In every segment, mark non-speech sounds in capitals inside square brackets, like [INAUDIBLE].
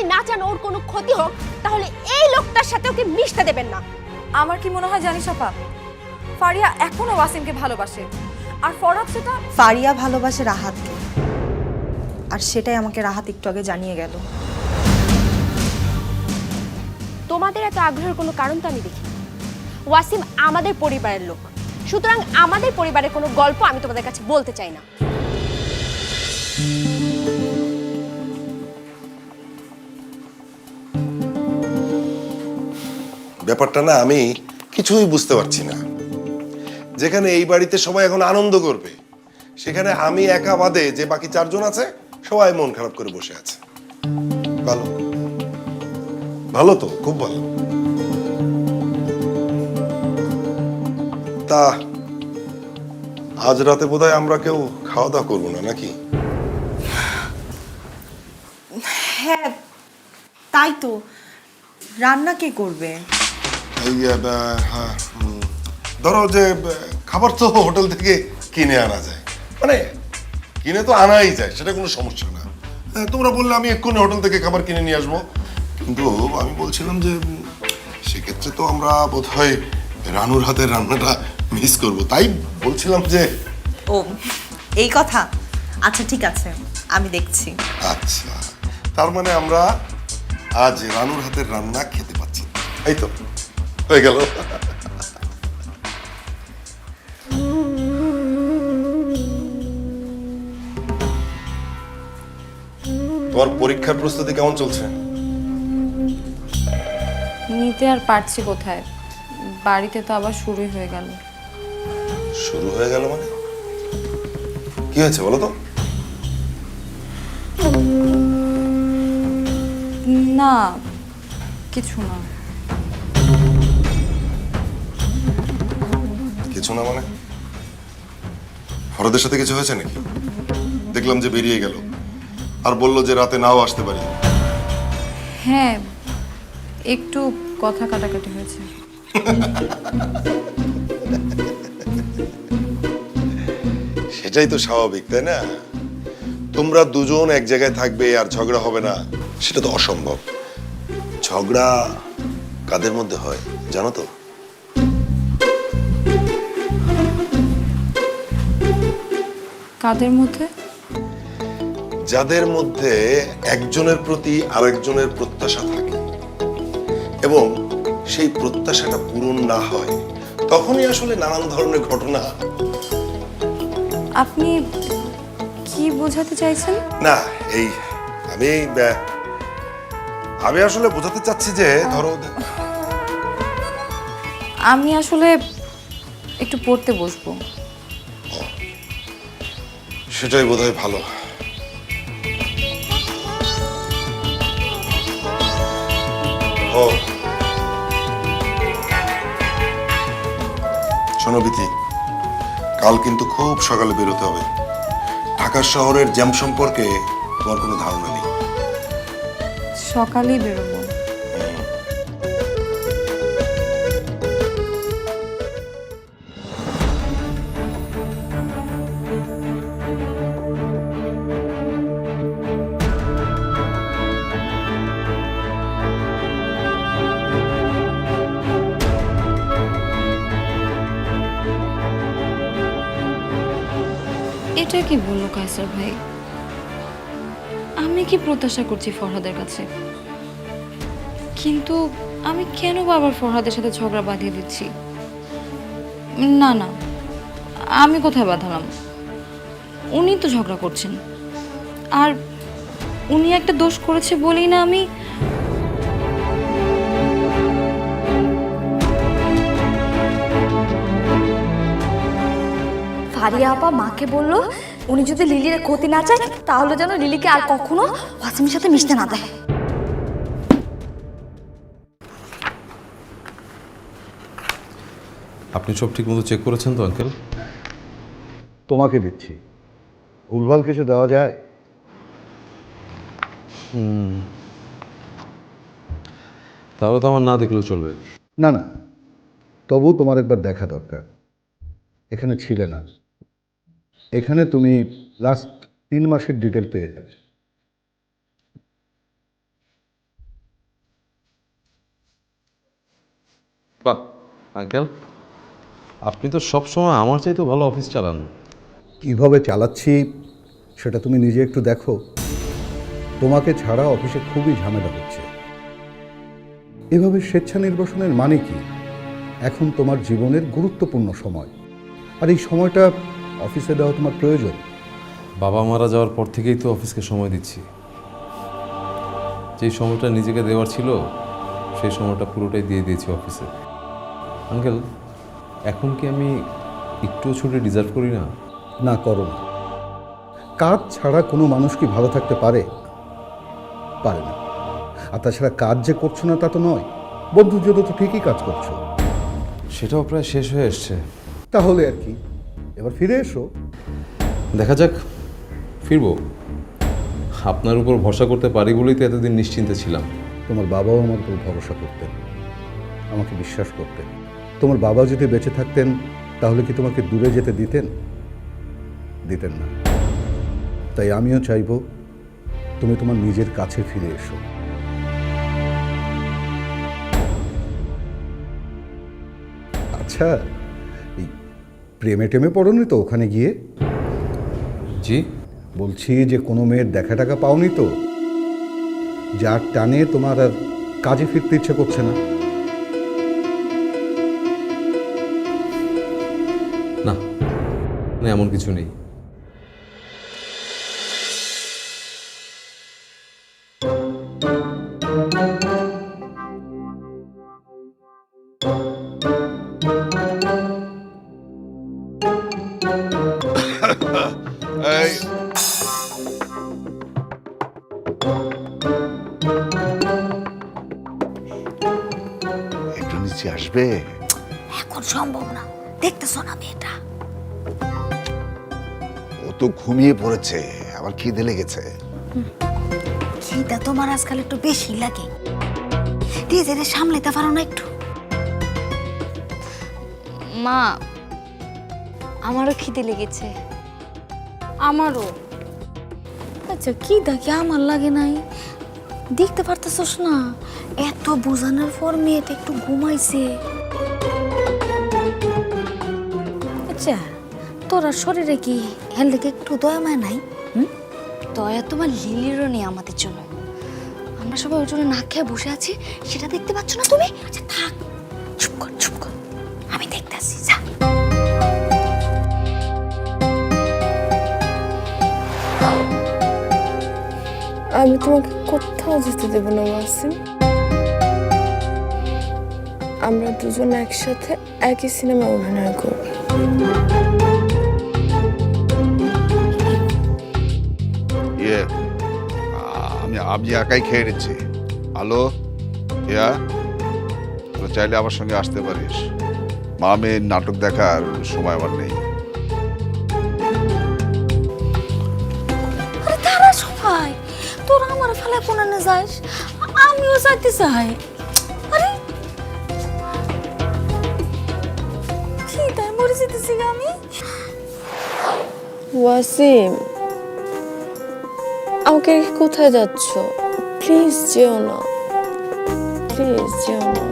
না যদি না চান ওর কোনো ক্ষতি হোক তাহলে এই লোকটার সাথে ওকে মিশতে দেবেন না। আমার কি মনে হয় জানিস আপা? ফারিয়া এখনও ওয়াসিমকে ভালোবাসে। আর ফরহাদ সেটা ফারিয়া ভালোবাসে রাহাতকে। আর সেটাই আমাকে রাহাত একটু আগে জানিয়ে গেল। তোমাদের এত আগ্রহের কোনো কারণ তো আমি দেখি ওয়াসিম আমাদের পরিবারের লোক। সুতরাং আমাদের পরিবারের কোনো গল্প আমি তোমাদের কাছে বলতে চাই না। ব্যাপারটা না আমি কিছুই বুঝতে পারছি না। যেখানে এই বাড়িতে সবাই এখন আনন্দ করবে, সেখানে আমি একা বাদে যে বাকি চারজন আছে, সবাই মন খারাপ করে বসে আছে। ভালো। ভালো তো, খুব ভালো। তা, আজ রাতে বোধহয় আমরা কেউ খাওয়া দাওয়া করব না, নাকি? হ্যাঁ তাই তো। রান্না কে করবে? হ্যাঁ, ধরো যে খাবার তো হোটেল থেকে কিনে আনা যায়। মানে কিনে তো আনাই যায় সেটা কোনো সমস্যা না। হ্যাঁ, তোমরা বললে আমি এক্ষুনি হোটেল থেকে খাবার কিনে নিয়ে আসব। কিন্তু আমি বলছিলাম যে উম, সেক্ষেত্রে তো আমরা বোধহয় রানুর হাতের রান্নাটা মিস করব। তাই বলছিলাম যে ও এই কথা? আচ্ছা ঠিক আছে আমি দেখছি। আচ্ছা তার মানে আমরা আজ রানুর হাতের রান্না খেতে পাচ্ছি। এই তো। হয়ে গেল। তোমার পরীক্ষার প্রস্তুতি কেমন চলছে? নিতে আর পারছি কোথায়? বাড়িতে তো আবার শুরুই হয়ে গেল। শুরু হয়ে গেল মানে? কি হয়েছে বলো তো? না কিছু না। কিছু না মানে? ফরদের সাথে কিছু হয়েছে নাকি? দেখলাম যে বেরিয়ে গেল। আর বলল যে রাতে নাও আসতে পারি। হ্যাঁ একটু কথা কাটাকাটি হয়েছে। [LAUGHS] সেটাই তো স্বাভাবিক তাই না? তোমরা দুজন এক জায়গায় থাকবে আর ঝগড়া হবে না। সেটা তো অসম্ভব। ঝগড়া কাদের মধ্যে হয় জানো তো? কাদের মধ্যে? যাদের মধ্যে একজনের প্রতি আরেকজনের প্রত্যাশা থাকে এবং সেই প্রত্যাশাটা পূরণ না হয় তখনই আসলে নানান ধরনের ঘটনা। আপনি কি বোঝাতে চাইছেন? না এই আমি আমি আসলে বোঝাতে চাচ্ছি যে ধরো আমি আসলে একটু পড়তে বসবো। সেটাই বোধহয় ভালো। ও। শোনো কাল কিন্তু খুব সকালে বেরোতে হবে। ঢাকা শহরের জ্যাম সম্পর্কে তোমার কোনো ধারণা নেই। সকালেই বেরোবো। এটা কি বলল কায়সার ভাই? আমি কি প্রত্যাশা করছি ফরহাদের কাছে? কিন্তু আমি কেন বাবার ফরহাদের সাথে ঝগড়া বাঁধিয়ে দিচ্ছি? না না, আমি কোথায় বাঁধালাম? উনি তো ঝগড়া করছেন। আর উনি একটা দোষ করেছে বলেই না আমি ফারিয়া আপা মাকে বলল উনি যদি লিলির ক্ষতি না চায় তাহলে যেন লিলিকে আর কখনো ওয়াসিমের সাথে মিশতে না দেয়। আপনি সব ঠিকমতো চেক করেছেন তো আঙ্কেল তোমাকে দিচ্ছি। ভুলভাল কিছু দেওয়া যায়? তাহলে তো আমার না দেখলেও চলবে। না না। তবু তোমার একবার দেখা দরকার। এখানে ছিলে না। এখানে তুমি লাস্ট তিন মাসের ডিটেল পেয়ে যাবে। আঙ্কেল। আপনি তো সবসময় আমার চাইতে ভালো অফিস চালান। কীভাবে চালাচ্ছি সেটা তুমি নিজে একটু দেখো। তোমাকে ছাড়া অফিসে খুবই ঝামেলা হচ্ছে। এভাবে স্বেচ্ছা নির্বাসনের মানে কি? এখন তোমার জীবনের গুরুত্বপূর্ণ সময়। আর এই সময়টা অফিসে দেওয়া তোমার প্রয়োজন। বাবা মারা যাওয়ার পর থেকেই তো অফিসকে সময় দিচ্ছি। যেই সময়টা নিজেকে দেওয়ার ছিল সেই সময়টা পুরোটাই দিয়ে দিয়েছি অফিসে। আঙ্কেল এখন কি আমি একটুও ছুটি ডিজার্ভ করি না? না করো না। কাজ ছাড়া কোনো মানুষ কি ভালো থাকতে পারে? পারে না। আর তাছাড়া কাজ যে করছ না তা তো নয়। বন্ধুর জন্য তো ঠিকই কাজ করছ। সেটাও প্রায় শেষ হয়ে এসছে। তাহলে আর কি। এবার ফিরে এসো। দেখা যাক ফিরবো। আপনার উপর ভরসা করতে পারি বলেই তো এতদিন নিশ্চিন্তে ছিলাম। তোমার বাবাও আমার উপর ভরসা করতেন আমাকে বিশ্বাস করতেন। তোমার বাবা যদি বেঁচে থাকতেন তাহলে কি তোমাকে দূরে যেতে দিতেন? দিতেন না। তাই আমিও চাইব তুমি তোমার নিজের কাছে ফিরে এসো। আচ্ছা প্রেমে টেমে পড়োনি তো ওখানে গিয়ে? জি। বলছি যে কোনো মেয়ের দেখা টাকা পাওনি তো? যার টানে তোমার আর কাজে ফিরতে ইচ্ছে করছে না। না না এমন কিছু নেই। আসবে এখন সম্ভব না। দেখতেছো না মেয়েটা? ও তো ঘুমিয়ে পড়েছে আবার খিদে লেগেছে। খিদা তোমার আজকাল একটু বেশি লাগে। নিজেদের সামলাতে পারো না একটু। মা আমারও খিদে লেগেছে। আমারও। আচ্ছা কি দেখি আমার লাগে নাই? দেখতে পারতেছস না। এত বোঝানোর পর মেয়েটা একটু ঘুমাইছে। আচ্ছা তোরা শরীরে কি হেল দেখে একটু দয়া মায় নাই? হুম? দয়া তোমার লিলিরও নেই আমাদের জন্য। আমরা সবাই ওর জন্য না খেয়ে বসে আছি, সেটা দেখতে পাচ্ছ না তুমি? আচ্ছা থাক। চুপ কর চুপ কর। আমি দেখতে আসি আমি তোমাকে কোথাও যেতে দেব না ওয়াসিম আমরা দুজন একসাথে একই সিনেমা অভিনয় করব। ইয়ে আমি আমি একাই খেয়ে নিচ্ছি। তোরা চাইলে আমার সঙ্গে আসতে পারিস। মা মেয়ের নাটক দেখার সময় আমার নেই। যাইতে চাই আরে কি তাই মরে যেতেছি আমি। ওয়াসিম, আমাকে কোথায় যাচ্ছ? প্লিজ যেও না। প্লিজ যেও না।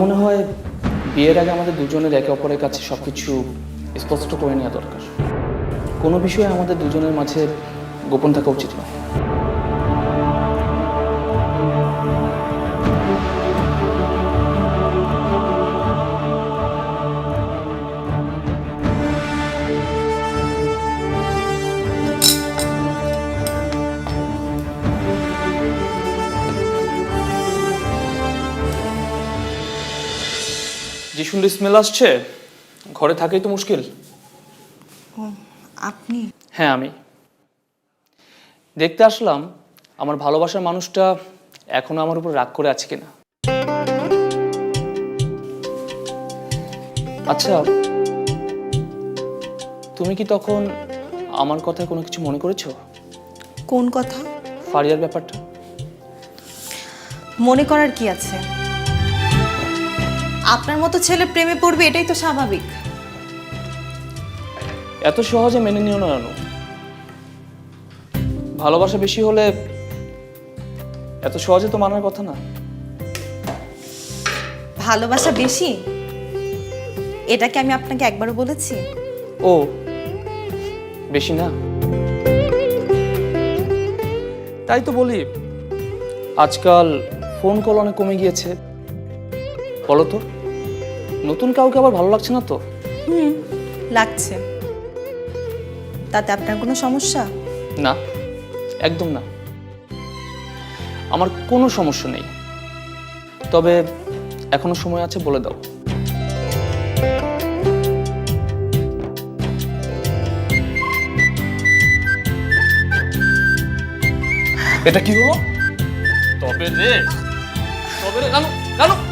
মনে হয় বিয়ের আগে আমাদের দুজনের একে অপরের কাছে সব কিছু স্পষ্ট করে নেওয়া দরকার। কোনো বিষয়ে আমাদের দুজনের মাঝে গোপন থাকা উচিত নয়। সুন্দর স্মেল আসছে? ঘরে থাকাই তো মুশকিল। আপনি? হ্যাঁ আমি। দেখতে আসলাম আমার ভালোবাসার মানুষটা এখনও আমার উপর রাগ করে আছে কিনা। আচ্ছা তুমি কি তখন আমার কথায় কোনো কিছু মনে করেছ? কোন কথা? ফারিয়ার ব্যাপারটা। মনে করার কি আছে? আপনার মতো ছেলে প্রেমে পড়বে এটাই তো স্বাভাবিক। এত সহজে মেনে নিও না রানু। ভালোবাসা বেশি হলে এত সহজে তো মানার কথা না। ভালোবাসা বেশি? এটা কি আমি আপনাকে একবারও বলেছি। ও বেশি না? তাই তো বলি আজকাল ফোন কল অনেক কমে গিয়েছে। বলো তো। নতুন কাউকে আবার ভালো লাগছে না তো? হুম লাগছে। তাতে আপনার কোনো সমস্যা? না একদম না। আমার কোনো সমস্যা নেই। তবে এখনও সময় আছে বলে দাও। এটা কি হলো? তবে রে তবে রে রানু রানু!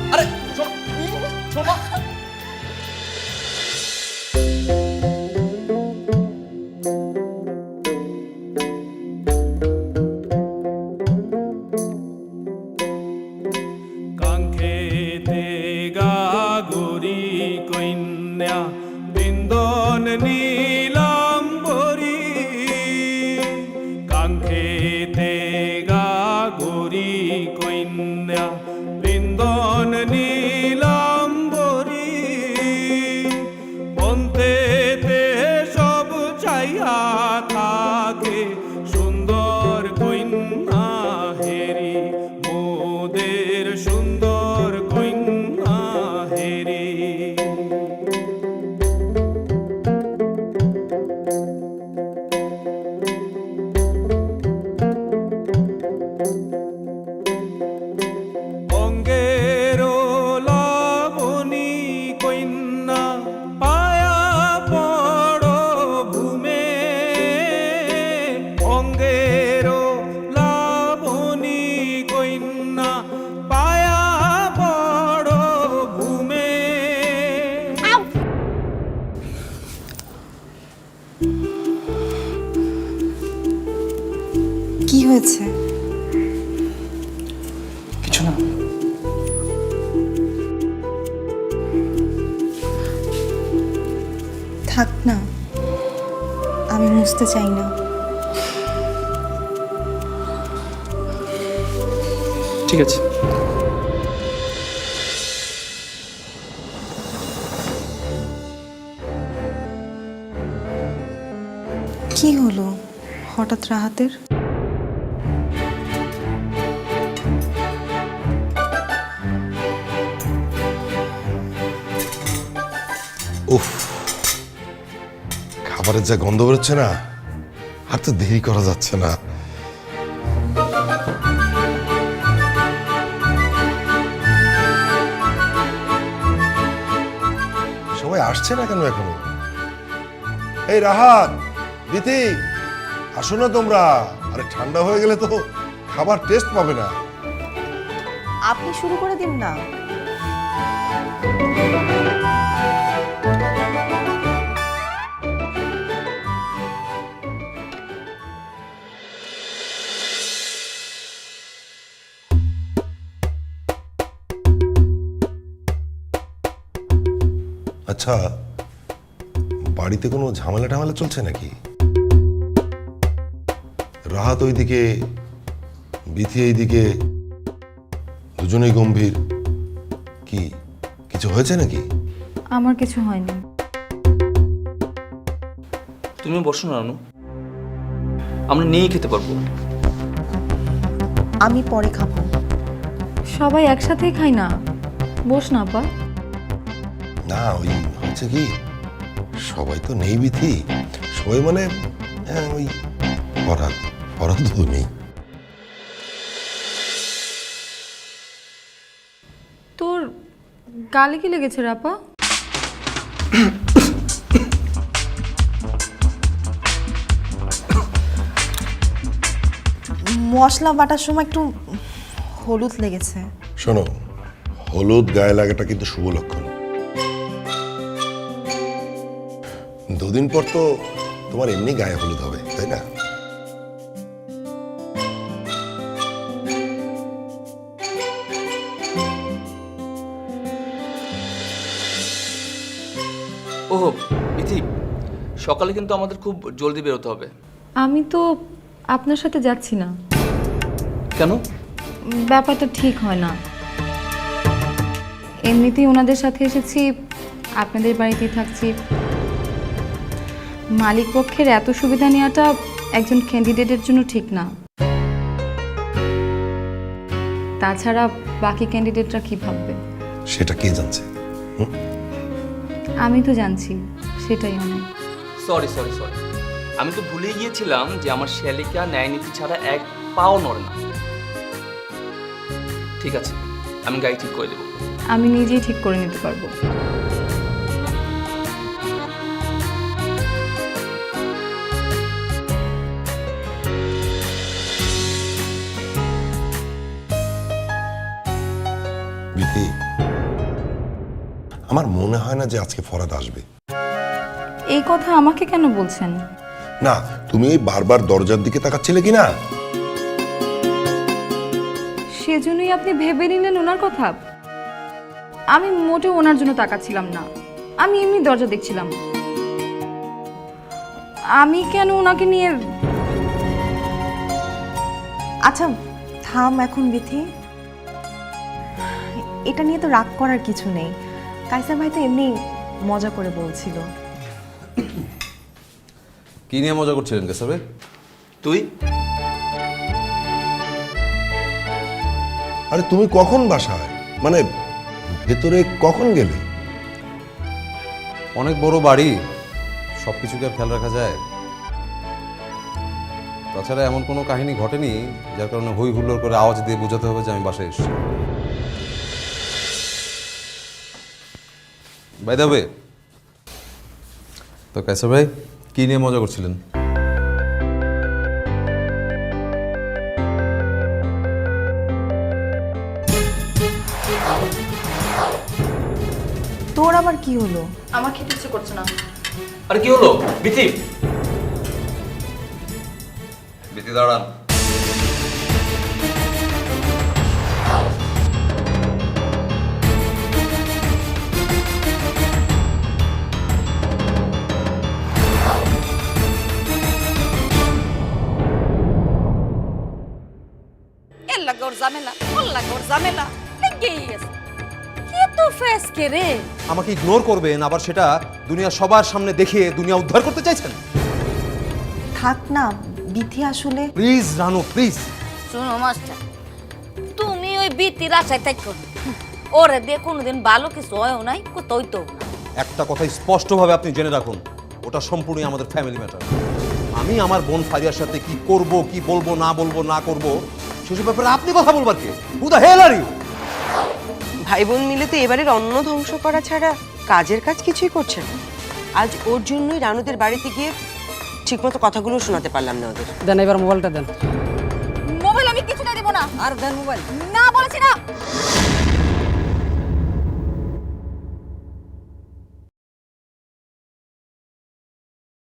মুছতে চাই না। ঠিক আছে। কি হলো? হঠাৎ রাহাতের? খাবারের যা গন্ধ বেরোচ্ছে না, আর তো দেরি করা যাচ্ছে না। সবাই আসছে না কেন এখনও? এই রাহাত দিতি আসো না তোমরা। আরে ঠান্ডা হয়ে গেলে তো খাবার টেস্ট পাবে না। আপনি শুরু করে দিন না। আচ্ছা বাড়িতে কোনো ঝামেলা টামেলা চলছে নাকি? রাহাত ওইদিকে বিথি এইদিকে দুজনেই গম্ভীর। কি কিছু হয়েছে নাকি? আমার কিছু হয়নি। তুমি বসো না রানু। আমরা নিয়েই খেতে পারব। আমি পরে খাব। সবাই একসাথেই খাই না। বস না আপা না ওই হচ্ছে কি সবাই তো নেই বিথি সবাই মানে হ্যাঁ, ওই ফরাদ ফরাদ তো নেই তোর গালে কি লেগেছে রে আপা মশলা বাটার সময় একটু হলুদ লেগেছে। শোনো হলুদ গায়ে লাগাটা কিন্তু শুভ লক্ষণ। দুদিন পর তো তোমার এমনি গায়ে হলুদ হবে তাই না? ওহো ইথি সকালে কিন্তু আমাদের খুব জলদি বেরোতে হবে। আমি তো আপনার সাথে যাচ্ছি না। কেন? ব্যাপারটা ঠিক হয় না। এমনিতেই ওনাদের সাথে এসেছি আপনাদের বাড়িতেই থাকছি। মালিক পক্ষের এত সুবিধা নেওয়াটা একজন ক্যান্ডিডেটের জন্য ঠিক না। তাছাড়া বাকি ক্যান্ডিডেটরা কি ভাববে? সেটা কে জানছে? আমি তো জানছি সেটাই অনেক সরি সরি সরি আমি তো ভুলে গিয়েছিলাম যে আমার শ্যালিকা ন্যায় নীতি ছাড়া এক পাও নড়ে না। ঠিক আছে আমি গাড়ি ঠিক করে দেবো। আমি নিজেই ঠিক করে নিতে পারব। আমার মনে হয় না যে আজকে ফরাদ আসবে। এই কথা আমাকে কেন বলছেন? না তুমি এই বারবার দরজার দিকে তাকাচ্ছিলে কি না সেজন্যই আপনি ভেবে নিলেন ওনার কথা। আমি মোটেও ওনার জন্য তাকাচ্ছিলাম না। আমি এমনি দরজা দেখছিলাম। আমি কেন ওনাকে নিয়ে আচ্ছা থাম এখন বিথি। এটা নিয়ে তো রাগ করার কিছু নেই। কাইসার ভাই তো এমনি মজা করে বলছিল। কি নিয়ে মজা করছিলেন কেসার ভাই তুই? আরে তুমি কখন বাসায়? মানে ভেতরে কখন গেলে? অনেক বড় বাড়ি সব কিছুকে আর খেয়াল রাখা যায়। তাছাড়া এমন কোনো কাহিনী ঘটেনি যার কারণে হই হুল্লোড় করে আওয়াজ দিয়ে বোঝাতে হবে যে আমি বাসায় এসেছি। বাই দেবে তো কাইসার ভাই কি নিয়ে মজা করছিলেন? তোর আবার কি হলো? আমার খেতে ইচ্ছে করছে না। আরে কি হলো? বিথি। বিতি দাঁড়ান। ঝামেলা ওর লাগে ঝামেলা লেগেই আছে। কি তো ফেস কে রে? আমাকে ইগনোর করবেন আবার সেটা দুনিয়া সবার সামনে দেখিয়ে দুনিয়া উদ্ধার করতে চাইছেন? থাক না বিথি আসলে প্লিজ রানু প্লিজ শোনো মাস্টার তুমি ওই বিতির আশায় থাকো না। ওরে দিয়ে কোনোদিন ভালো কিছু হয়ও নাই কোথাও তো একটা কথা স্পষ্টভাবে আপনি জেনে রাখুন ওটা সম্পূর্ণই আমাদের ফ্যামিলি ম্যাটার আমি আমার বোন ফারিয়ার সাথে কি করব কি বলব না বলব না করব সেসব ব্যাপারে আপনি কথা বলবার কে? Who the hell are you ভাই বোন মিলে তো এবারের অন্ন ধ্বংস করা ছাড়া কাজের কাজ কিছুই করছে না। আজ ওর জন্যই রানুদের বাড়িতে গিয়ে ঠিকমতো কথাগুলো শোনাতে পারলাম না ওদের। দেন এবার মোবাইলটা দেন। মোবাইল আমি কিছুটা দেব না। আর দেন মোবাইল। না বলেছি না।